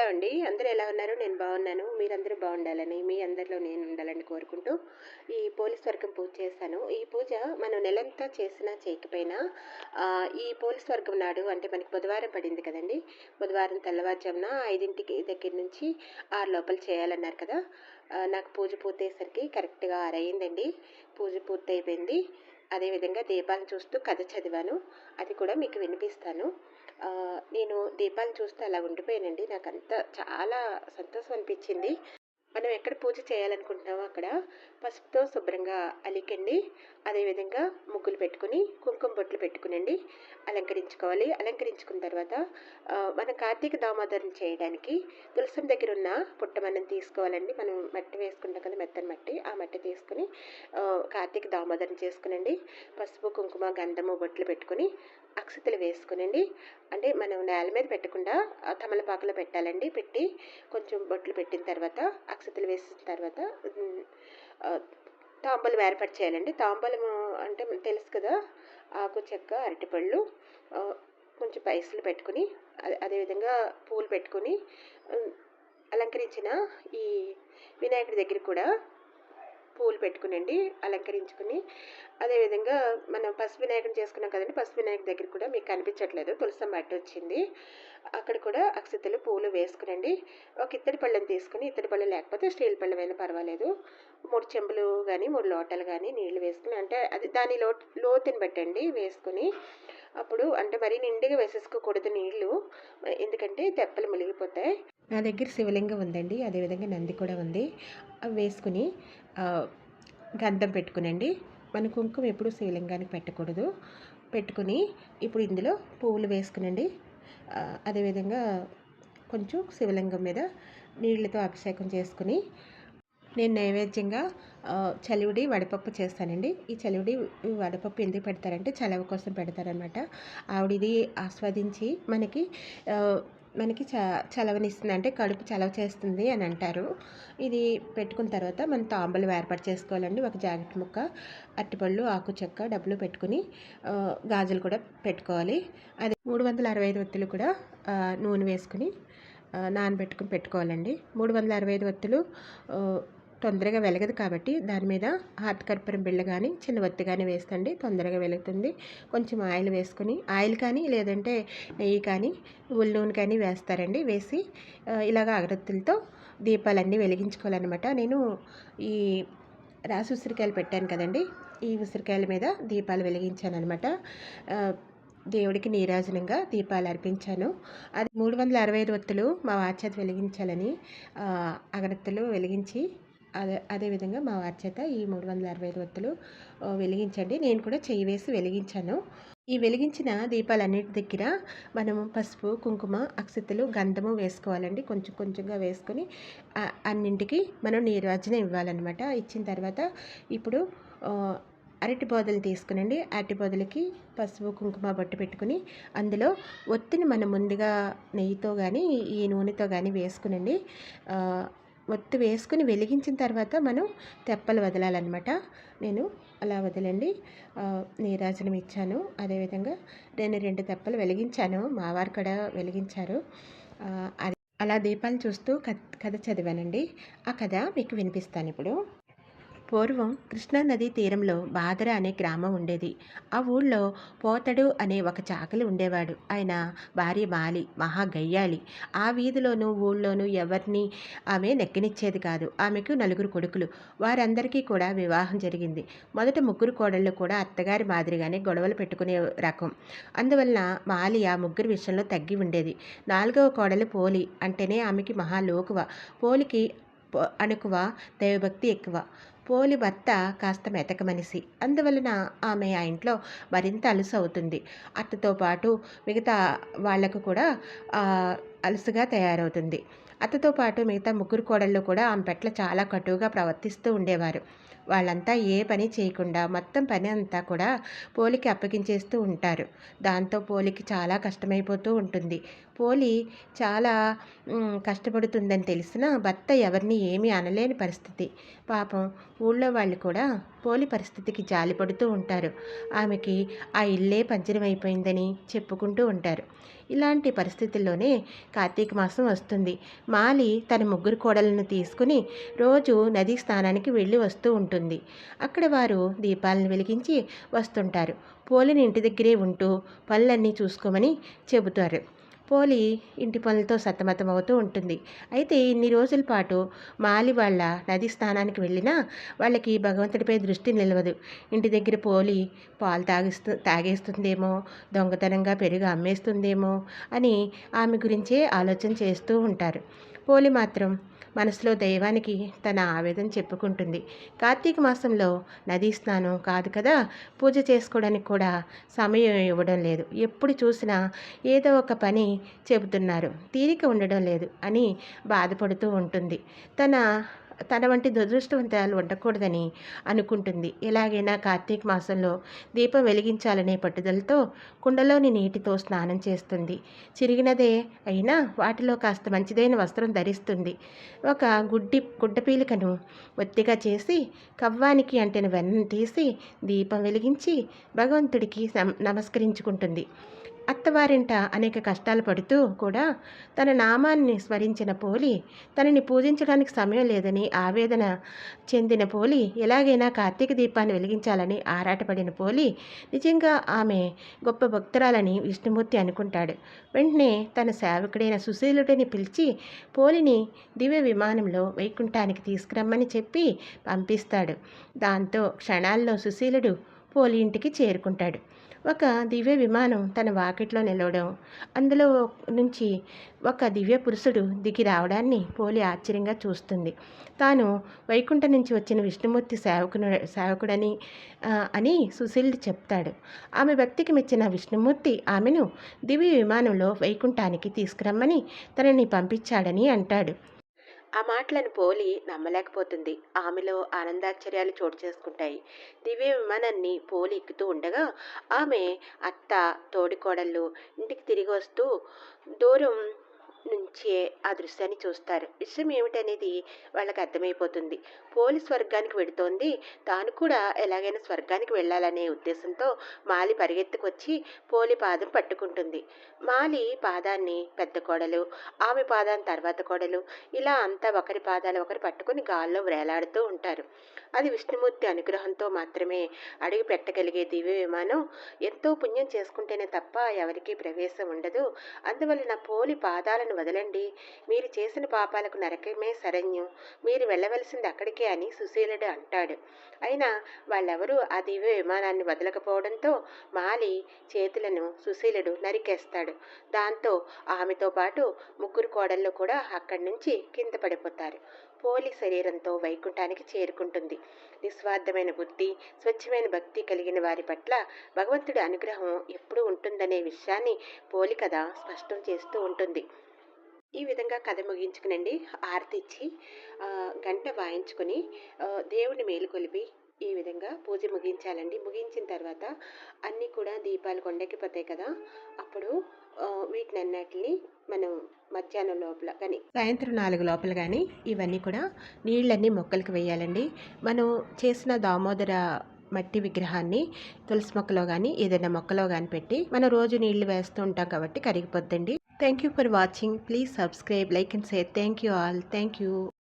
Hello అండి. అందరూ ఎలా ఉన్నారు? నేను బాగున్నాను. మీరందరూ బాగుండాలని మీ అందరిలో నేను ఉండాలని కోరుకుంటూ ఈ పోలీస్ వర్గం పూజ చేశాను. ఈ పూజ మనం నెలంతా చేసినా చేయకపోయినా ఈ పోలీస్ వర్గం నాడు అంటే మనకి బుధవారం పడింది కదండి. బుధవారం తెల్లవారుజామున ఐదింటికి దగ్గర నుంచి ఆరు లోపల చేయాలన్నారు కదా. నాకు పూజ పూర్తయ్యేసరికి కరెక్ట్గా ఆరు పూజ పూర్తయిపోయింది. అదేవిధంగా దీపాలను చూస్తూ కథ చదివాను. అది కూడా మీకు వినిపిస్తాను. నేను దీపాలను చూస్తే అలా ఉండిపోయానండి. నాకు అంత చాలా సంతోషం అనిపించింది. మనం ఎక్కడ పూజ చేయాలనుకుంటున్నామో అక్కడ పసుపుతో శుభ్రంగా అలికండి. అదేవిధంగా ముగ్గులు పెట్టుకుని కుంకుమ బొట్లు పెట్టుకునండి. అలంకరించుకోవాలి. అలంకరించుకున్న తర్వాత మన కార్తీక దామోదరం చేయడానికి తులసం దగ్గర ఉన్న పుట్టమన్నం తీసుకోవాలండి. మనం మట్టి వేసుకుంటాం కదా మెత్తని మట్టి. ఆ తీసుకుని కార్తీక దామోదరం చేసుకునండి. పసుపు కుంకుమ గంధము బొట్లు పెట్టుకుని అక్షతలు వేసుకునండి. అంటే మనం నేల మీద పెట్టకుండా తమలపాకులో పెట్టాలండి. పెట్టి కొంచెం బొట్లు పెట్టిన తర్వాత అక్షతలు వేసిన తర్వాత తాంబూలం ఏర్పాటు చేయాలండి. తాంబూలము అంటే తెలుసు కదా ఆకు చెక్క అరటిపళ్ళు కొంచెం పైసలు పెట్టుకుని అదే అదేవిధంగా పూలు పెట్టుకుని అలంకరించిన ఈ వినాయకుడి దగ్గర కూడా పూలు పెట్టుకునండి అలంకరించుకుని. అదేవిధంగా మనం పసుపు వినాయకుని చేసుకున్నాం కదండి పసుపు వినాయకు దగ్గర కూడా మీకు కనిపించట్లేదు తులసం మట్టి వచ్చింది. అక్కడ కూడా అక్షతలు పూలు వేసుకునండి. ఒక ఇత్తడి పళ్ళని తీసుకుని ఇత్తడి పళ్ళు లేకపోతే స్టీల్ పళ్ళమైనా పర్వాలేదు. మూడు చెంబులు కానీ మూడు లోటలు కానీ నీళ్ళు వేసుకుని అంటే అది దాని లో లోతుని పెట్టండి వేసుకుని. అప్పుడు అంటే మరీ నిండుగా వేసేసుకోకూడదు నీళ్ళు ఎందుకంటే తెప్పలు మునిగిపోతాయి. నా దగ్గర శివలింగం ఉందండి. అదేవిధంగా నంది కూడా ఉంది. అవి వేసుకుని గంధం పెట్టుకునండి. మన కుంకుమ ఎప్పుడు శివలింగానికి పెట్టకూడదు. పెట్టుకుని ఇప్పుడు ఇందులో పువ్వులు వేసుకునండి. అదేవిధంగా కొంచెం శివలింగం మీద నీళ్ళతో అభిషేకం చేసుకుని నేను నైవేద్యంగా చలివిడి వడపప్పు చేస్తానండి. ఈ చలివిడి వడపప్పు ఎందుకు పెడతారంటే చలవ కోసం పెడతారనమాట ఆవిడ ఇది ఆస్వాదించి మనకి మనకి చ చలవనిస్తుంది. అంటే కడుపు చలవ చేస్తుంది అని అంటారు. ఇది పెట్టుకున్న తర్వాత మనం తాంబూలం ఏర్పాటు చేసుకోవాలండి. ఒక జాకెట్ ముక్క అరటిపళ్ళు ఆకు చెక్క డబ్బులు పెట్టుకుని గాజులు కూడా పెట్టుకోవాలి. అదే మూడు వందల అరవై ఐదు ఒత్తులు కూడా నూనె వేసుకుని నానబెట్టుకుని పెట్టుకోవాలండి. మూడు వందల అరవై ఐదు ఒత్తులు తొందరగా వెలగదు కాబట్టి దాని మీద హార్ట్ కర్పూరం బిళ్ళ కానీ చిన్న ఒత్తి కానీ వేస్తండి. తొందరగా వెలుగుతుంది. కొంచెం ఆయిల్ వేసుకుని ఆయిల్ కానీ లేదంటే నెయ్యి కానీ ఉల్లి నూనె కానీ వేస్తారండి. వేసి ఇలాగ అగరత్తులతో దీపాలన్నీ వెలిగించుకోవాలన్నమాట. నేను ఈ రాసి ఉసిరికాయలు పెట్టాను కదండి. ఈ ఉసిరికాయల మీద దీపాలు వెలిగించాను అనమాట దేవుడికి నీరాజనంగా దీపాలు అర్పించాను. అది మూడు వందల అరవై ఐదు ఒత్తులు మా వార్చేత వెలిగించాలని అగరత్తులు వెలిగించి అదే అదేవిధంగా మా వారి చేత ఈ మూడు వందల అరవై ఐదు ఒత్తులు వెలిగించండి. నేను కూడా చెయ్యి వేసి వెలిగించాను. ఈ వెలిగించిన దీపాలన్నిటి దగ్గర మనము పసుపు కుంకుమ అక్షతలు గంధము వేసుకోవాలండి. కొంచెం కొంచెంగా వేసుకొని అన్నింటికి మనం నీరాజన ఇవ్వాలన్నమాట. ఇచ్చిన తర్వాత ఇప్పుడు అరటి బోదలు తీసుకునండి. అరటి బోదలకి పసుపు కుంకుమ బొట్టు పెట్టుకుని అందులో ఒత్తిని మనం ముందుగా నెయ్యితో కానీ ఈ నూనెతో కానీ వేసుకునండి. ఒత్తు వేసుకుని వెలిగించిన తర్వాత మనం తెప్పలు వదలాలన్నమాట. నేను అలా వదలండి. నీరాజనం ఇచ్చాను. అదేవిధంగా నేను రెండు తెప్పలు వెలిగించాను. మావారు కూడా వెలిగించారు. అలా దీపాలు చూస్తూ కథ కథ చదివానండి. ఆ కథ మీకు వినిపిస్తాను ఇప్పుడు. పూర్వం కృష్ణానది తీరంలో బాదర అనే గ్రామం ఉండేది. ఆ ఊళ్ళో పోతడు అనే ఒక చాకలి ఉండేవాడు. ఆయన భార్య మాలి మహా గయ్యాలి ఆ వీధిలోనూ ఊళ్ళోనూ ఎవరిని ఆమె నెక్కినిచ్చేది కాదు. ఆమెకు నలుగురు కొడుకులు. వారందరికీ కూడా వివాహం జరిగింది. మొదట ముగ్గురు కోడళ్ళు కూడా అత్తగారి మాదిరిగానే గొడవలు పెట్టుకునే రకం. అందువలన మాలి ఆ ముగ్గురు విషయంలో తగ్గి ఉండేది. నాలుగవ కోడలు పోలి అంటేనే ఆమెకి మహా లోకువ పోలికి పో- అణుకువ దైవభక్తి ఎక్కువ. పోలి భర్త కాస్త మెతక మనిషి. అందువలన ఆమె ఆ ఇంట్లో మరింత అలుసు అవుతుంది. అత్తతో పాటు మిగతా వాళ్ళకు కూడా అలుసుగా తయారవుతుంది. అత్తతో పాటు మిగతా ముగ్గురు కోడళ్ళు కూడా ఆమె పట్ల చాలా కటువుగా ప్రవర్తిస్తూ ఉండేవారు. వాళ్ళంతా ఏ పని చేయకుండా మొత్తం పని అంతా కూడా పోలికి అప్పగించేస్తూ ఉంటారు. దాంతో పోలికి చాలా కష్టమైపోతూ ఉంటుంది. పోలి చాలా కష్టపడుతుందని తెలిసిన భర్త ఎవరిని ఏమీ అనలేని పరిస్థితి. పాపం ఊళ్ళో వాళ్ళు కూడా పోలి పరిస్థితికి జాలిపడుతూ ఉంటారు. ఆమెకి ఆ ఇల్లే పంజరం అయిపోయిందని చెప్పుకుంటూ ఉంటారు. ఇలాంటి పరిస్థితుల్లోనే కార్తీక మాసం వస్తుంది. మాలి తన ముగ్గురు కోడలను తీసుకుని రోజు నదీ స్నానానికి వెళ్ళి వస్తూ ఉంటుంది. అక్కడ వారు దీపాలను వెలిగించి వస్తుంటారు. పోలిని ఇంటి దగ్గరే ఉంటూ పనులన్నీ చూసుకోమని చెబుతారు. పోలి ఇంటి పనులతో సతమతమవుతూ ఉంటుంది. అయితే ఇన్ని రోజుల పాటు మాలి వాళ్ళ నది స్థానానికి వెళ్ళినా వాళ్ళకి భగవంతుడిపై దృష్టి నిలవదు. ఇంటి దగ్గర పోలి పాలు తాగిస్తూ తాగేస్తుందేమో దొంగతనంగా పెరుగు అమ్మేస్తుందేమో అని ఆమె గురించే ఆలోచన చేస్తూ ఉంటారు. పోలి మాత్రం మనసులో దైవానికి తన ఆవేదన చెప్పుకుంటుంది. కార్తీక మాసంలో నదీ స్నానం కాదు కదా? పూజ చేసుకోవడానికి కూడా సమయం ఇవ్వడం లేదు. ఎప్పుడు చూసినా ఏదో ఒక పని చెబుతున్నారు. తీరిక ఉండడం లేదు అని బాధపడుతూ ఉంటుంది. తన తన వంటి దురదృష్టవంతాలు ఉండకూడదని అనుకుంటుంది. ఎలాగైనా కార్తీక మాసంలో దీపం వెలిగించాలనే పట్టుదలతో కుండలోని నీటితో స్నానం చేస్తుంది. చిరిగినదే అయినా వాటిలో కాస్త మంచిదైన వస్త్రం ధరిస్తుంది. ఒక గుడ్డి గుడ్డపీలికను ఒత్తిగా చేసి కవ్వానికి అంటిన వెన్నను తీసి దీపం వెలిగించి భగవంతుడికి సం- నమస్కరించుకుంటుంది. అత్తవారింట అనేక కష్టాలు పడుతూ కూడా తన నామాన్ని స్మరించిన పోలి తనని పూజించడానికి సమయం లేదని ఆవేదన చెందిన పోలి ఎలాగైనా కార్తీక దీపాన్ని వెలిగించాలని ఆరాటపడిన పోలి నిజంగా ఆమె గొప్ప భక్తురాలని విష్ణుమూర్తి అనుకుంటాడు. వెంటనే తన సేవకుడైన సుశీలుడిని పిలిచి పోలిని దివ్య విమానంలో వైకుంఠానికి తీసుకురమ్మని చెప్పి పంపిస్తాడు. దాంతో క్షణాల్లో సుశీలుడు పోలి ఇంటికి చేరుకుంటాడు. ఒక దివ్య విమానం తన వాకిట్లో నిలవడం. అందులో నుంచి ఒక దివ్య పురుషుడు దిగి రావడాన్ని పోలి ఆశ్చర్యంగా చూస్తుంది. తాను వైకుంఠం నుంచి వచ్చిన విష్ణుమూర్తి సేవకును సేవకుడని అని సుశీల్ చెప్తాడు. ఆమె భక్తికి మెచ్చిన విష్ణుమూర్తి ఆమెను దివ్య విమానంలో వైకుంఠానికి తీసుకురమ్మని తనని పంపించాడని అంటాడు. ఆ మాటలను పోలి నమ్మలేకపోతుంది. ఆమెలో ఆనందాశ్చర్యాలు చోటు చేసుకుంటాయి. దివ్య విమానాన్ని పోలి ఎక్కుతూ ఉండగా ఆమె అత్త తోడికోడళ్ళు ఇంటికి తిరిగి వస్తూ దూరం నుంచే ఆ దృశ్యాన్ని చూస్తారు. విషయం ఏమిటనేది వాళ్ళకి అర్థమైపోతుంది. పోలి స్వర్గానికి వెడుతోంది. తాను కూడా ఎలాగైనా స్వర్గానికి వెళ్ళాలనే ఉద్దేశంతో మాలి పరిగెత్తుకొచ్చి పోలి పాదం పట్టుకుంటుంది. మాలి పాదాన్ని పెద్ద కోడలు ఆమె పాదాన్ని తర్వాత కోడలు ఇలా అంతా ఒకరి పాదాలు ఒకరు పట్టుకుని గాల్లో వేలాడుతూ ఉంటారు. అది విష్ణుమూర్తి అనుగ్రహంతో మాత్రమే అడుగు పెట్టగలిగే దివ్య విమానం ఎంతో పుణ్యం చేసుకుంటేనే తప్ప ఎవరికీ ప్రవేశం ఉండదు. అందువలన పోలి పాదాలను వదలండి. మీరు చేసిన పాపాలకు నరకమే శరణ్యం. మీరు వెళ్ళవలసింది అక్కడికే అని సుశీలుడు అంటాడు. అయినా వాళ్ళెవరూ ఆ దివ్య విమానాన్ని వదలకపోవడంతో మాలి చేతులను సుశీలుడు నరికేస్తాడు. దాంతో ఆమెతో పాటు ముగ్గురు కోడళ్ళు కూడా అక్కడి నుంచి కింద పడిపోతారు. పోలి శరీరంతో వైకుంఠానికి చేరుకుంటుంది. నిస్వార్థమైన బుద్ధి స్వచ్ఛమైన భక్తి కలిగిన వారి పట్ల భగవంతుడి అనుగ్రహం ఎప్పుడూ ఉంటుందనే విషయాన్ని పోలి కథ స్పష్టం చేస్తూ ఉంటుంది. ఈ విధంగా కథ ముగించుకునండి. ఆరతి ఇచ్చి గంట వాయించుకొని దేవుని మేలుకొలిపి ఈ విధంగా పూజ ముగించాలండి. ముగించిన తర్వాత అన్నీ కూడా దీపాలు కొండెక్కిపోతాయి కదా అప్పుడు వీటిని అన్నిటిని మనం మధ్యాహ్నం లోపల కానీ సాయంత్రం నాలుగు లోపల కానీ ఇవన్నీ కూడా నీళ్ళన్నీ మొక్కలకు వేయాలండి. మనం చేసిన దామోదర మట్టి విగ్రహాన్ని తులసి మొక్కలో కానీ ఏదైనా మొక్కలో కానీ పెట్టి మనం రోజు నీళ్ళు వేస్తూ ఉంటాం కాబట్టి కరిగిపోద్దండి. Thank you for watching. Please subscribe, like and say thank you all. Thank you.